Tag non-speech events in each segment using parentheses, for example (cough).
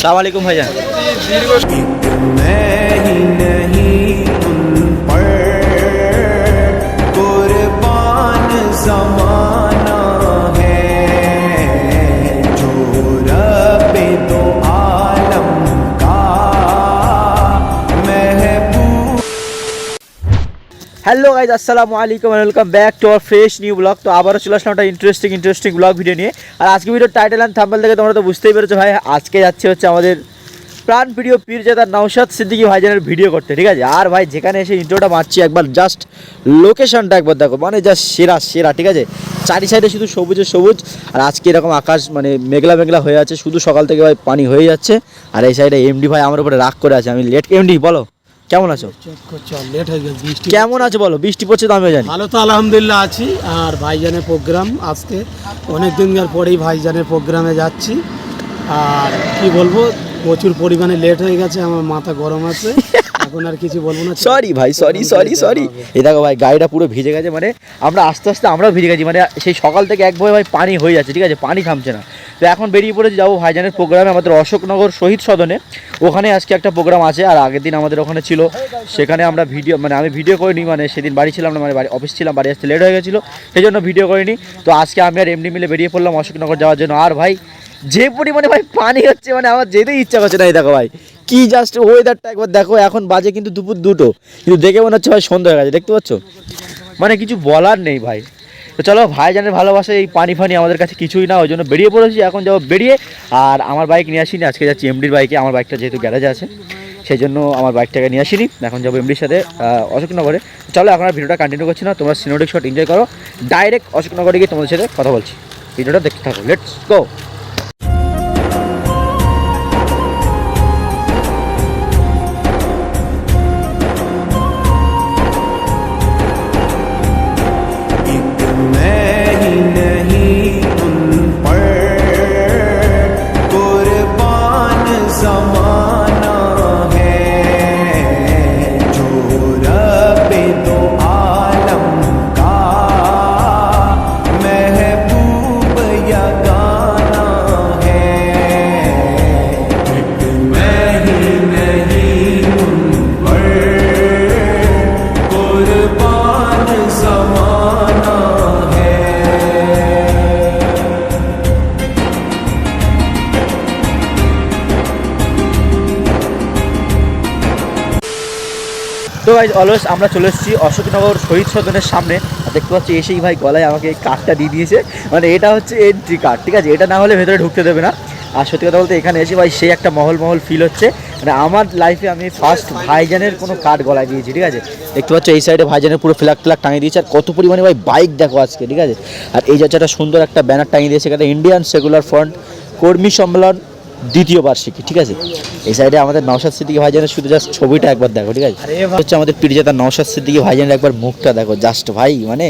সালাম আলাইকুম ভাইজান হ্যালো গাইজ আসসালামু আলাইকুম welcome back to our fresh new blog তো আবারও চলে আসলাম একটা ইন্টারেস্টিং ইন্টারেস্টিং ব্লগ ভিডিও নিয়ে। আর আজকে ভিডিও টাইটেল অ্যান্ড থাম্বেল থেকে তোমরা তো বুঝতেই পেরেছ ভাই, আজকে যাচ্ছে হচ্ছে আমাদের প্রাণ প্রিয় পীরজাদা নৌশাদ সিদ্দিকি ভাইজানের ভিডিও করতে, ঠিক আছে? আর ভাই, যেখানে এসে ইন্ট্রোটা মারছি একবার জাস্ট লোকেশনটা একবার দেখো মানে জাস্ট সেরা সেরা, ঠিক আছে? চারি সাইডে শুধু সবুজে সবুজ, আর আজকে এরকম আকাশ মানে মেঘলা মেঘলা হয়ে আছে, শুধু সকাল থেকে ভাই পানি হয়ে যাচ্ছে। আর এই সাইডে এমডি ভাই আমার উপরে রাগ করে আছে, আমি লেট এমডি বলো। কেমন আছো? লেট হয়ে গেছে বৃষ্টি কেমন আছো বলো? বৃষ্টি পড়ছে তো আমিও জানি। ভালো তো আলহামদুলিল্লাহ আছি আর ভাইজানের প্রোগ্রাম আজকে অনেক দিনকার পরেই ভাইজানের প্রোগ্রামে যাচ্ছি। আর কি বলব প্রচুর পরিমাণে লেট হয়ে গেছে আমার মাথা গরম আছে। (laughs) এখন আর কিছু বলব না। সরি ভাই সরি সরি সরি এই দেখো ভাই গাড়িটা পুরো ভিজে গেছে মানে আমরা আস্তে আস্তে আমরাও ভিজে গেছি মানে সেই সকাল থেকে এক ভয়ে ভাই পানি হয়ে যাচ্ছে ঠিক আছে? পানি থামছে না। তো এখন বেরিয়ে পড়েছি যাব ভাইজানের প্রোগ্রামে আমাদের অশোকনগর শহীদ সদনে। ওখানে আজকে একটা প্রোগ্রাম আছে আর আগের দিন আমাদের ওখানে ছিল। সেখানে আমরা ভিডিও মানে আমি ভিডিও করিনি মানে সেদিন বাড়ি ছিলাম না মানে বাড়ি অফিস ছিলাম বাড়ি আসতে লেট হয়ে গেছিল সেই জন্য ভিডিও করিনি। তো আজকে আমি আর এমনি মিলে বেরিয়ে পড়লাম অশোকনগর যাওয়ার জন্য। আর ভাই যে পরিমাণে ভাই পানি হচ্ছে মানে আমার যেতেই ইচ্ছা করছে না এই দেখো ভাই। কি জাস্ট ওয়েদারটা একবার দেখো, এখন বাজে কিন্তু দুপুর দুটো। কিন্তু দেখে মনে হচ্ছে ভাই সন্ধ্যা হয়ে গেছে, দেখতে পাচ্ছ? মানে কিছু বলার নেই ভাই। তো চলো ভাই ভাইজানের ভালোবাসা এই পানি ফানি আমাদের কাছে কিছুই না, ওই জন্য বেরিয়ে পড়েছি, এখন যাব বেরিয়ে। আর আমার বাইক নিয়ে আসিনি, আজকে যাচ্ছি এমডির বাইকে আমার বাইকটা যেহেতু গ্যারেজে আছে সেই জন্য আমার বাইকটাকে নিয়ে আসিনি। এখন যাব এমডির সাথে অশোকনগরে। চলো, এখন আর ভিডিওটা কন্টিনিউ করছি না, তোমরা সিনোডিক শট এনজয় করো। ডাইরেক্ট অশোকনগরে গিয়ে তোমাদের সাথে কথা বলছি। ভিডিওটা দেখতে থাকো লেটস গো ভাই অলওয়েজ আমরা চলে এসেছি অশোকনগর শহীদ সদনের সামনে। দেখতে পাচ্ছি এসেই ভাই গলায় আমাকে কার্ডটা দিয়ে দিয়েছে। মানে এটা হচ্ছে এন্ট্রি কার্ড ঠিক আছে? এটা না হলে ভেতরে ঢুকতে দেবে না। আর সত্যি কথা বলতে এখানে এসে ভাই সেই একটা মহল মহল ফিল হচ্ছে। মানে আমার লাইফে আমি ফার্স্ট ভাইজানের কোনো কার্ড গলায় দিয়েছি, ঠিক আছে? দেখতে পাচ্ছ এই সাইডে ভাইজানের পুরো ফ্ল্যাগ ফ্ল্যাগ টাঙিয়ে দিয়েছে। আর কত পরিমাণে ভাই বাইক দেখো আজকে, ঠিক আছে? আর এই যাচ্ছে একটা সুন্দর একটা ব্যানার টাঙিয়ে দিয়েছে এখানে ইন্ডিয়ান সেকুলার ফ্রন্ট কর্মী সম্মেলন দ্বিতীয় বার্ষিকী ঠিক আছে? এই সাইডে আমাদের নওশাদ সিদ্দিকি ভাইজানের শুধু জাস্ট ছবিটা একবার দেখো ঠিক আছে? আরে হচ্ছে আমাদের পিরিজাতা নওশাদ সিদ্দিকি ভাইজানের একবার মুখটা দেখো জাস্ট ভাই মানে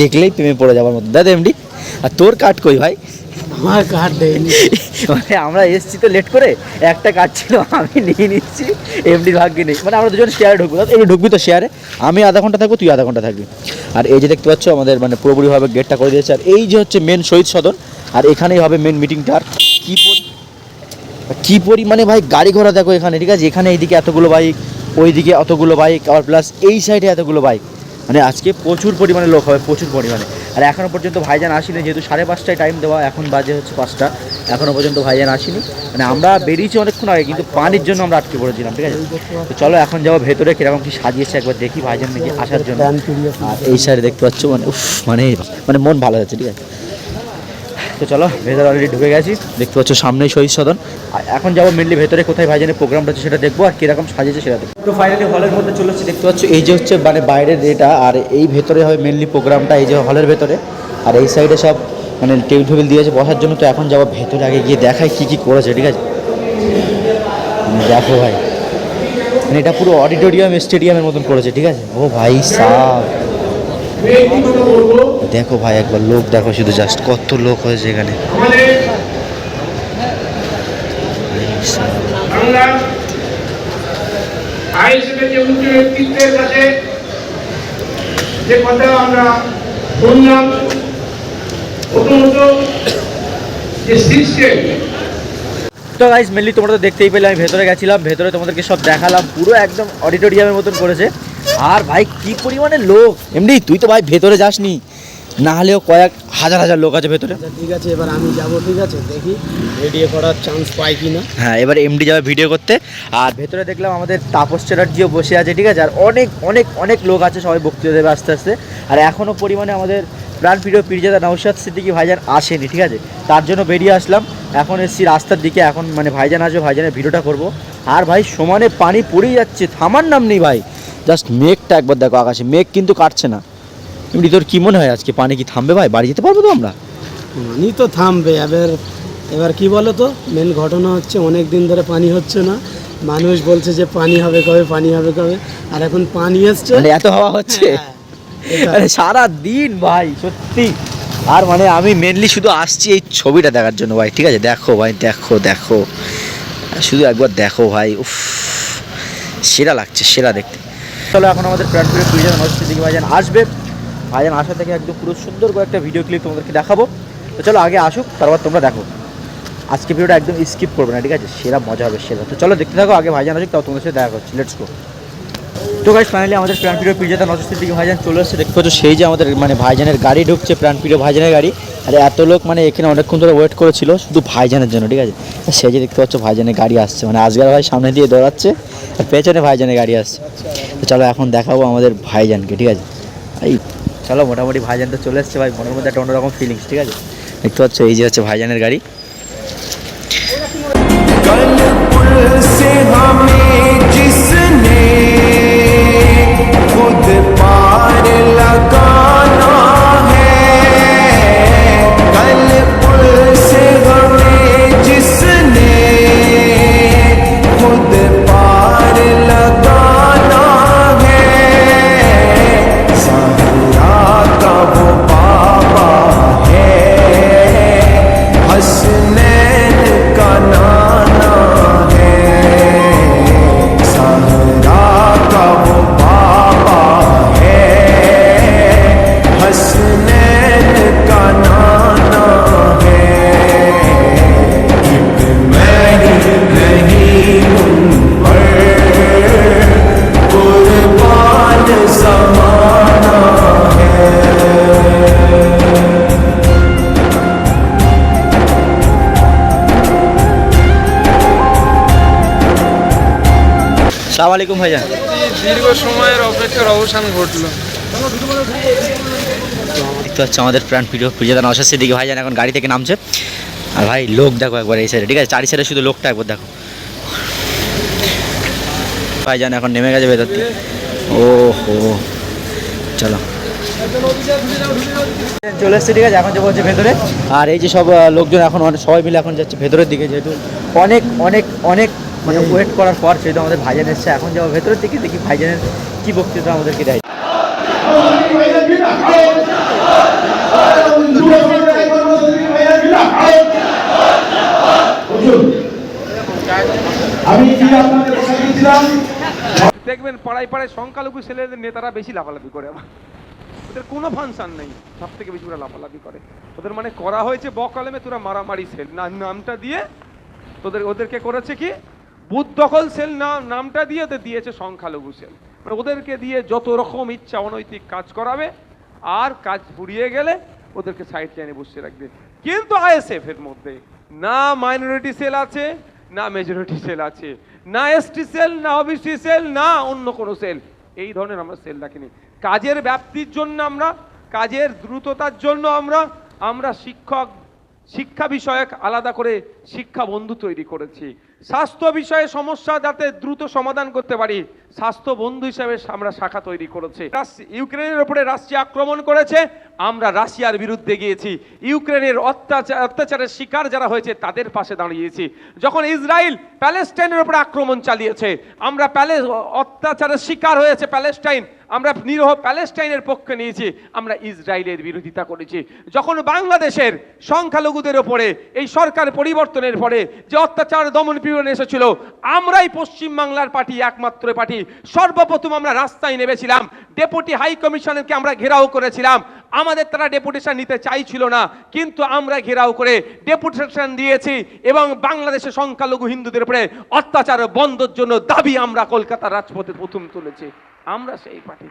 দেখলেই প্রেমে পড়ে যাওয়ার মতো। দাদা এমডি আর তোর কাট কই ভাই? আমার কার্ড দেয়নি। মানে আমরা এসছি তো লেট করে একটা কাট ছিল আমি নিয়ে নিচ্ছি এমডির ভাগ্যে নেই। মানে আমরা দুজন শেয়ারে ঢুকবো এমনি ঢুকবি তো শেয়ারে আমি আধা ঘণ্টা থাকব তুই আধা ঘণ্টা থাকবি। আর এই যে দেখতে পাচ্ছ আমাদের মানে পুরোপুরিভাবে গেটটা করে দিয়েছে। আর এই যে হচ্ছে মেন শহীদ সদন আর এখানেই হবে মেন মিটিংটা আর কী কি পরিমাণে ভাই, গাড়ি ঘোড়া দেখো এখানে, ঠিক আছে? এখানে এইদিকে এতগুলো বাইক ওইদিকে অতগুলো বাইক আর প্লাস এই সাইডে এতগুলো বাইক মানে আজকে প্রচুর পরিমাণে লোক হবে, প্রচুর পরিমাণে। আর এখনও পর্যন্ত ভাইজান আসেনি, যেহেতু সাড়ে পাঁচটায় টাইম দেওয়া, এখন বাজে হচ্ছে পাঁচটা। এখনও পর্যন্ত ভাইজান আসেনি। মানে আমরা বেরিয়েছি অনেকক্ষণ আগে, কিন্তু পানির জন্য আমরা আটকে পড়েছিলাম, ঠিক আছে? তো চলো, এখন যাব ভেতরে, কীরকম কি সাজিয়েছে একবার দেখি ভাইজান নাকি আসার জন্য। আর এই সাইডে দেখতে পাচ্ছ মানে উফ মানে মানে মন ভালো যাচ্ছে ঠিক আছে? তো চলো, ভেতরে অলরেডি ঢুকে গেছি। দেখতে পাচ্ছ সামনেই শহীদ সদন। এখন যাব মেনলি ভেতরে, কোথায় ভাইজানের প্রোগ্রামটা হচ্ছে সেটা দেখব, আর কীরকম সাজিয়েছে সেটা দেখব। তো ফাইনালি হলের মধ্যে চলে এসেছি, দেখতে পাচ্ছ এই যে হচ্ছে মানে বাইরের এটা আর এই ভেতরে হবে মেনলি প্রোগ্রামটা এই যে হলের ভেতরে। আর এই সাইডে সব মানে টেবিল টেবিল দিয়েছে বসার জন্য, তো এখন যাব ভেতরে আগে গিয়ে দেখাই কী কী করেছে, ঠিক আছে? মানে দেখো ভাই। মানে এটা পুরো অডিটোরিয়াম স্টেডিয়ামের মতন করেছে, ঠিক আছে? ও ভাই সাহ দেখো ভাই, একবার লোক, দেখো শুধু জাস্ট কত লোক হয়েছে এখানে। তো গাইজ মেনলি তোমরা তো দেখতেই পেলে, আমি ভেতরে গেছিলাম, ভেতরে তোমাদেরকে সব দেখালাম, পুরো একদম অডিটোরিয়ামের মতন করেছে। আর ভাই কি পরিমাণে লোক? এমনি তুই তো ভাই ভেতরে যাসনি। না হলেও কয়েক হাজার হাজার লোক আছে ভেতরে। আচ্ছা ঠিক আছে এবার আমি যাব ঠিক আছে? দেখি রেডিও করার চান্স পাই কি না হ্যাঁ এবার এমডি যাবে ভিডিও করতে। আর ভেতরে দেখলাম আমাদের তাপস চ্যাটার্জিও বসে আছে ঠিক আছে? আর অনেক অনেক অনেক লোক আছে সবাই বক্তৃতা দেবে আস্তে আস্তে। আর এখনও পরিমাণে আমাদের প্রাণ প্রিয় পীরজাদা নৌসাদ সিদ্দিকি ভাইজান আসেনি ঠিক আছে? তার জন্য বেরিয়ে আসলাম। এখন এসছি রাস্তার দিকে এখন মানে ভাইজান আসবে ভাইজানের ভিডিওটা করব। আর ভাই সমানে পানি পড়েই যাচ্ছে থামার নাম নেই ভাই। জাস্ট মেঘটা একবার দেখো আকাশে। মেঘ কিন্তু কাটছে না। এমনি তোর কী মনে হয় আজকে পানি কি থামবে ভাই? বাড়ি যেতে পারব তো আমরা? পানি তো থামবে। এবার এবার কি বলো তো মেন ঘটনা হচ্ছে অনেক দিন ধরে পানি হচ্ছে না। মানুষ বলছে যে পানি হবে কবে পানি হবে কবে। আর এখন পানি এসছে। মানে এত হাওয়া হচ্ছে? হ্যাঁ, আরে সারা দিন ভাই সত্যি। আর মানে আমি মেনলি শুধু আসছি এই ছবিটা দেখার জন্য ভাই। ঠিক আছে? দেখো ভাই দেখো দেখো। শুধু একবার দেখো ভাই। উফ সেরা লাগছে সেরা দেখতে। চলো, এখন আমাদের প্রাণ প্রিয় দুইজন হচ্ছে দিকে ভাইজান আসবে। ভাইজান আসা থেকে একদম পুরো সুন্দর করে একটা ভিডিও ক্লিপ তোমাদেরকে দেখাবো। তো চলো, আগে আসুক, তারপর তোমরা দেখো। আজকে ভিডিওটা একদম স্কিপ করবে না, ঠিক আছে? সেরা মজা হবে, সেরা। তো চলো, দেখতে থাকো, আগে ভাইজান আসুক তাও তোমাদের সাথে দেখা করছি লেটস গো তো গাইজ ফাইনালি আমাদের প্রাণপ্রিয় পিজাটা নজর দিকে ভাইজান চলে এসেছে দেখতে পাচ্ছ সেই যে আমাদের মানে ভাইজানের গাড়ি ঢুকছে, প্রাণপ্রিয় ভাইজানের গাড়ি। আর এত লোক মানে এখানে অনেকক্ষণ ধরে ওয়েট করেছিল শুধু ভাইজানের জন্য, ঠিক আছে? সেই যে দেখতে পাচ্ছ ভাইজানের গাড়ি আসছে। মানে আজগার ভাই সামনে দিয়ে দৌড়াচ্ছে, আর পেছনে ভাইজানের গাড়ি আসছে। তো চলো এখন দেখাবো আমাদের ভাইজানকে, ঠিক আছে? এই, চলো মোটামুটি ভাইজান তো চলে এসছে ভাই, মনের মধ্যে একটা অন্যরকম ফিলিংস ঠিক আছে? দেখতে পাচ্ছ এই যে হচ্ছে ভাইজানের গাড়ি। poter সালাম আলাইকুম ভাইজান দীর্ঘ সময়ের অপেক্ষার অবসান ঘটলো। দেখতে পাচ্ছ আমাদের প্রাণ প্রিয় প্রিয়তা নশা সেদিকে ভাইজান এখন গাড়ি থেকে নামছে। আর ভাই লোক দেখো একবার এই সাইডে ঠিক আছে? চারি সাইডে শুধু লোকটা একবার দেখো। ভাইজান এখন নেমে গেছে ভেতর থেকে। ও হো চলো। চলে এসছে ঠিক আছে? এখন যাব হচ্ছে ভেতরে। আর এই যে সব লোকজন এখন অনেক সবাই মিলে এখন যাচ্ছে ভেতরের দিকে যেহেতু অনেক অনেক অনেক মানে ওয়েট করার পর সেহেতু আমাদের ভাইজান এসছে। এখন যাব ভেতরের দিকে দেখি ভাইজানের কি বক্তৃতা আমাদেরকে দেয়। আমি কি আপনাদের কথা দিয়েছিলাম? দেখবেন পাড়ায় পাড়ায় সংখ্যালঘু ছেলেদের নেতারা বেশি লাফালাফি করে আবার ওদের কোনো ফাংশন নেই সব থেকে বেশি ওরা লাফালাফি করে। ওদের মানে করা হয়েছে বকালেমে তোরা মারামারি সেল নামটা দিয়ে তোদের ওদেরকে করেছে কি? বুথ দখল সেল নাম নামটা দিয়ে ওদের দিয়েছে সংখ্যালঘু সেল। মানে ওদেরকে দিয়ে যত রকম ইচ্ছা অনৈতিক কাজ করাবে, আর কাজ ফুরিয়ে গেলে ওদেরকে সাইড লাইনে বসিয়ে রাখবে। কিন্তু আইএসএফ এর মধ্যে না মাইনরিটি সেল আছে, না মেজরিটি সেল আছে। না এসটি সেল, না ওবিসি সেল, না অন্য কোনো সেল। এই ধরনের আমরা সেল রাখিনি কাজের ব্যাপ্তির জন্য আমরা, কাজের দ্রুততার জন্য আমরা আমরা শিক্ষক, শিক্ষা বিষয়ক আলাদা করে শিক্ষা বন্ধু তৈরি করেছি। স্বাস্থ্য বিষয়ে সমস্যা যাতে দ্রুত সমাধান করতে পারি, স্বাস্থ্য বন্ধু হিসেবে আমরা শাখা তৈরি করেছে। ইউক্রেনের উপরে রাশিয়া আক্রমণ করেছে, আমরা রাশিয়ার বিরুদ্ধে গিয়েছি। ইউক্রেনের অত্যাচার অত্যাচারের শিকার যারা হয়েছে, তাদের পাশে দাঁড়িয়েছি। যখন ইসরায়েল প্যালেস্টাইনের উপরে আক্রমণ চালিয়েছে, আমরা প্যালে অত্যাচারের শিকার হয়েছে প্যালেস্টাইন আমরা নিরহ প্যালেস্টাইনের পক্ষে নিয়েছি, আমরা ইসরায়েলের বিরোধিতা করেছি। যখন বাংলাদেশের সংখ্যালঘুদের ওপরে, এই সরকার পরিবর্তনের পরে যে অত্যাচার দমন পীড়ন এসেছিল, আমরাই পশ্চিম বাংলার পার্টি, একমাত্র পার্টি। সর্বপ্রথম আমরা রাস্তায় নেমেছিলাম। ডেপুটি হাই কমিশনারকে আমরা ঘেরাও করেছিলাম। আমাদের তারা ডেপুটেশন নিতে চাইছিল না, কিন্তু আমরা ঘেরাও করে ডেপুটেশন দিয়েছি এবং বাংলাদেশে সংখ্যালঘু হিন্দুদের উপরে অত্যাচার বন্ধের জন্য দাবি আমরা কলকাতার রাজপথে প্রথম তুলেছি। আমরা সেই পার্টি।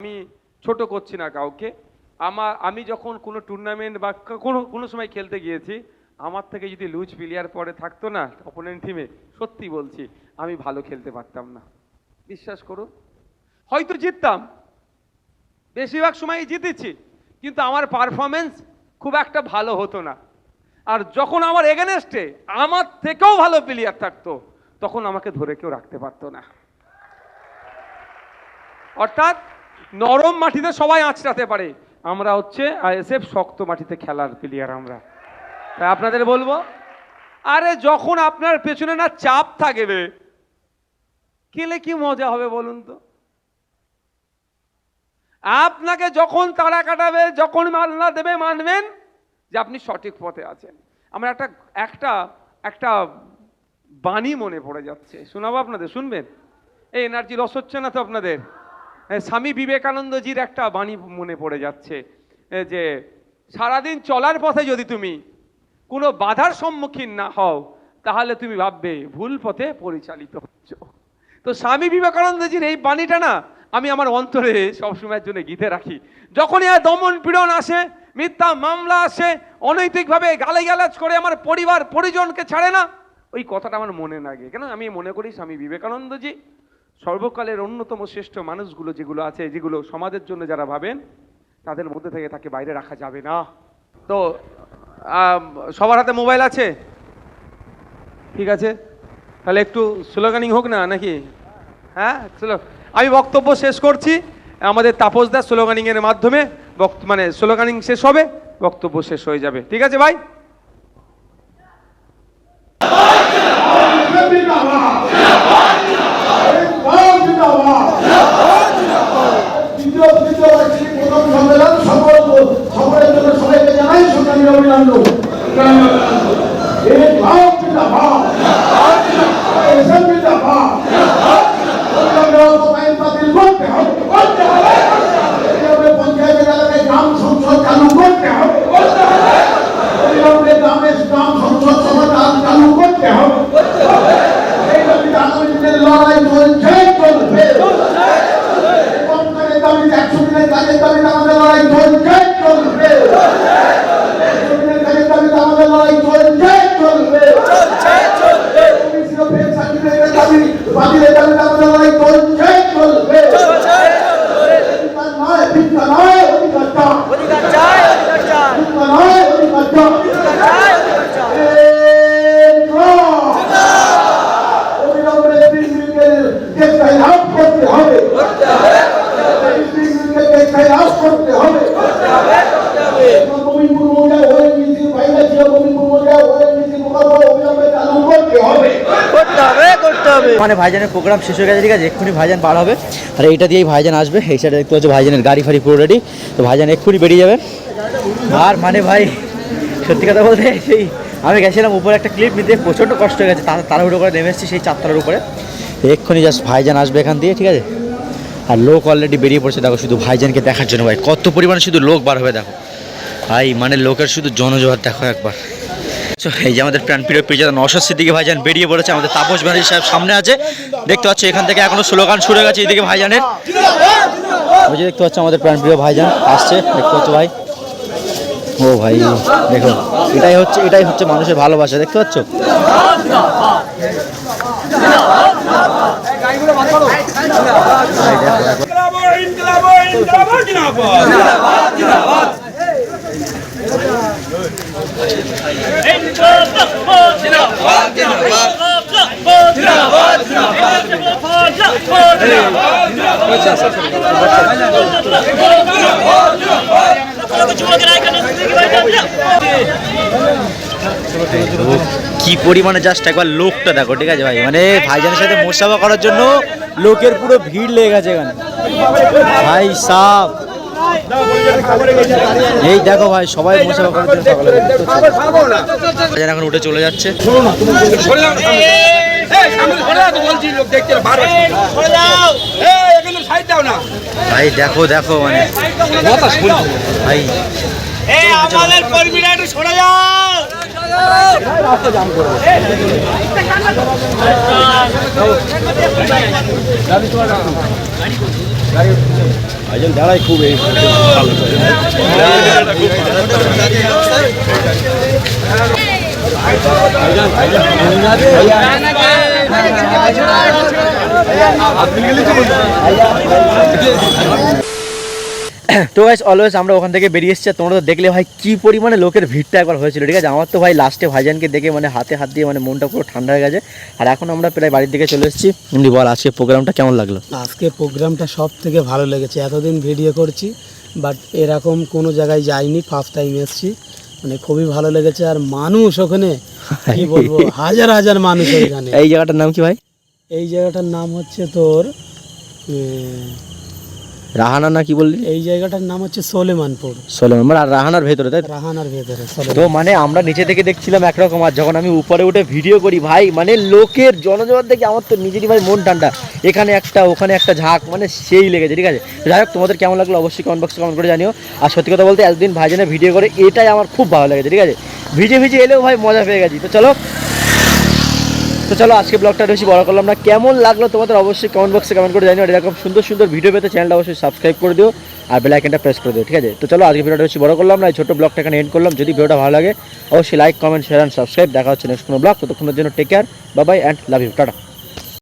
আমি ছোট করছি না কাউকে। আমার, আমি যখন কোনো টুর্নামেন্ট বা কোনো কোনো সময় খেলতে গিয়েছি, আমার থেকে যদি লুজ প্লেয়ার পরে থাকতো না অপোনেন্ট টিমে সত্যি বলছি, আমি ভালো খেলতে পারতাম না। বিশ্বাস করুন। হয়তো জিততাম। বেশিরভাগ সময় জিতেছি, কিন্তু আমার পারফরমেন্স খুব একটা ভালো হতো না। আর যখন আমার এগেনেস্টে আমার থেকেও ভালো প্লেয়ার থাকতো, তখন আমাকে ধরে কেউ রাখতে পারতো না। অর্থাৎ নরম মাটিতে সবাই আঁচড়াতে পারে। আমরা হচ্ছে আইএসএফ শক্ত মাটিতে খেলার প্লেয়ার আমরা। তাই আপনাদের বলব, আরে যখন আপনার পেছনে না চাপ থাকবে খেলে কি মজা হবে বলুন তো? আপনাকে যখন তাড়া কাটাবে, যখন মাল্লা দেবে, মানবেন যে আপনি সঠিক পথে আছেন। আমার একটা একটা একটা বাণী মনে পড়ে যাচ্ছে। শোনাবো আপনাদের, শুনবেন? এই এনার্জি লস হচ্ছে না তো আপনাদের? স্বামী বিবেকানন্দজির একটা বাণী মনে পড়ে যাচ্ছে যে সারাদিন চলার পথে যদি তুমি কোনো বাধার সম্মুখীন না হও, তাহলে তুমি ভাববে ভুল পথে পরিচালিত হচ্ছ। তো স্বামী বিবেকানন্দজির এই বাণীটা না আমি আমার অন্তরে সবসময়ের জন্য গীতে রাখি। যখনই আর দমন পীড়ন আসে, মিথ্যা মামলা আসে, অনৈতিকভাবে গালাজ করে আমার পরিবার, পরিজনকে ছাড়ে না, ওই কথাটা আমার মনে লাগে কেন? আমি মনে করি স্বামী বিবেকানন্দজি সর্বকালের অন্যতম শ্রেষ্ঠ মানুষগুলো যেগুলো আছে, যেগুলো সমাজের জন্য যারা ভাবেন, তাদের মধ্যে থেকে তাকে বাইরে রাখা যাবে না। তো সবার হাতে মোবাইল আছে? ঠিক আছে? তাহলে একটু স্লোগানিং হোক না, নাকি? হ্যাঁ আমি বক্তব্য শেষ করছি। আমাদের তাপসদা স্লোগানিং এর মাধ্যমে বক্ত- মানে স্লোগানিং শেষ হবে, বক্তব্য শেষ হয়ে যাবে। ঠিক আছে ভাই? তৃতীয় তৃতীয় বার্ষিক প্রথম সম্মেলন সফল সফলের জন্য সবাইকে জানাই সংগ্রামী অভিনন্দন এই ভাব জিন্দাবাদ এসএম জিন্দাবাদ ভাইজানের প্রোগ্রাম শেষ হয়ে গেছে, ঠিক আছে? এক্ষুনি ভাইজান বার হবে। আর এইটা দিয়েই ভাইজান আসবে। এই সাইডে দেখতে পাচ্ছ ভাইজানের গাড়ি ফাড়ি পুরো রেডি তো ভাইজান এক্ষুনি বেরিয়ে যাবে। আর মানে ভাই, সত্যি কথা বলতে সেই, আমি গেছিলাম উপরে একটা ক্লিপ নিতে, প্রচণ্ড কষ্ট হয়ে গেছে, তার তাড়াহুড়ো করে নেমে এসেছি সেই চারতলার উপরে। এক্ষুনি জাস্ট ভাইজান আসবে এখান দিয়ে, ঠিক আছে? আর লোক অলরেডি বেরিয়ে পড়ছে, দেখো শুধু ভাইজানকে দেখার জন্য ভাই। কত পরিমাণে শুধু লোক বার হবে, দেখো। ভাই মানে লোকের শুধু জনজোয়ার, দেখো একবার। এই যে আমাদের প্রাণ প্রিয় প্রিয়জন নশার সিদ্দিকে ভাইজান বেরিয়ে পড়েছে, আমাদের তাপস ব্যানার্জি সাহেব সামনে আছে। দেখতে পাচ্ছ, এখান থেকে এখনও স্লোগান শুরু হয়ে গেছে এইদিকে ভাইজানের। ওই যে দেখতে পাচ্ছ, আমাদের প্রাণ প্রিয় ভাইজান আসছে, দেখতে পাচ্ছ ভাই? ও ভাই, দেখো, এটাই হচ্ছে এটাই হচ্ছে মানুষের ভালোবাসা, দেখতে পাচ্ছ? কি পরিমাণে জাস্ট একবার লোকটা দেখো, ঠিক আছে ভাই? মানে ভাইজানের সাথে মোসাফা করার জন্য লোকের পুরো ভিড় লেগে গেছে এখানে। ভাই সাহ। এই দেখো ভাই সবাই সকালে এখন উঠে চলে যাচ্ছে। ভাই দেখো দেখো মানে। ভাই আমাদের কর্মীরা একটু সরে যাও। ভাইজান দাঁড়াই খুব এই (coughs) তো গাইস অলওয়েজ আমরা ওখান থেকে বেরিয়ে এসেছি তোমরা তো দেখলে ভাই কি পরিমাণে লোকের ভিড়টা একবার হয়েছিল ঠিক আছে? আমার তো ভাই লাস্টে ভাইজানকে দেখে মানে হাতে হাত দিয়ে মানে মনটা পুরো ঠান্ডা হয়ে গেছে। আর এখন আমরা প্রায় বাড়ির দিকে চলে এসেছি। এমনি বল আজকে প্রোগ্রামটা কেমন লাগল? আজকে প্রোগ্রামটা সব থেকে ভালো লেগেছে। এতদিন ভিডিও করছি বাট এরকম কোনো জায়গায় যাইনি ফার্স্ট টাইম এসেছি। মানে খুবই ভালো লেগেছে। আর মানুষ ওখানে কি বলব (laughs) হাজার হাজার মানুষ ওইখানে। এই জায়গাটার নাম কি ভাই? এই জায়গাটার নাম হচ্ছে তোর রাহানা না কি বললি? এই জায়গাটার নাম হচ্ছে সোলেমানপুর। সোলেমান মানে আর রাহানার ভেতরে তাই তো? রাহানার ভেতরে তো মানে আমরা নিচে থেকে দেখছিলাম একরকম আর যখন আমি উপরে উঠে ভিডিও করি ভাই মানে লোকের জনজীবন দেখে আমার তো নিজেরই ভাই মন ঠান্ডা। এখানে একটা ওখানে একটা ঝাঁক মানে সেই লেগেছে ঠিক আছে? যাই হোক তোমাদের কেমন লাগল অবশ্যই কমেন্ট বক্সে কমেন্ট করে জানিও। আর সত্যি কথা বলতে এতদিন ভাইজানে ভিডিও করে এটাই আমার খুব ভালো লেগেছে ঠিক আছে? ভিজে ভিজে এলেও ভাই মজা পেয়ে গেছি। তো চলো তো চলো আজকে ব্লগটা বেশি বড় করলাম না। কেমন লাগল তোমাদের অবশ্যই কমেন্ট বক্সে কমেন্ট করে জানিও। এরকম সুন্দর সুন্দর ভিডিও পেতে চ্যানেলটা অবশ্যই সাবস্ক্রাইব করে দিও আর বেলাইকেনটা প্রেস করে দিও, ঠিক আছে? তো চলো আজকে ভিডিওটা বেশি বড় করলাম না। এই ছোটো ব্লগটা এখানে এন্ড করলাম। যদি ভিডিওটা ভালো লাগে, অবশ্যই like comment share and subscribe দেখা হচ্ছে নেক্সট কোনো ব্লগ। ততক্ষণের জন্য take care Babai and love you tata.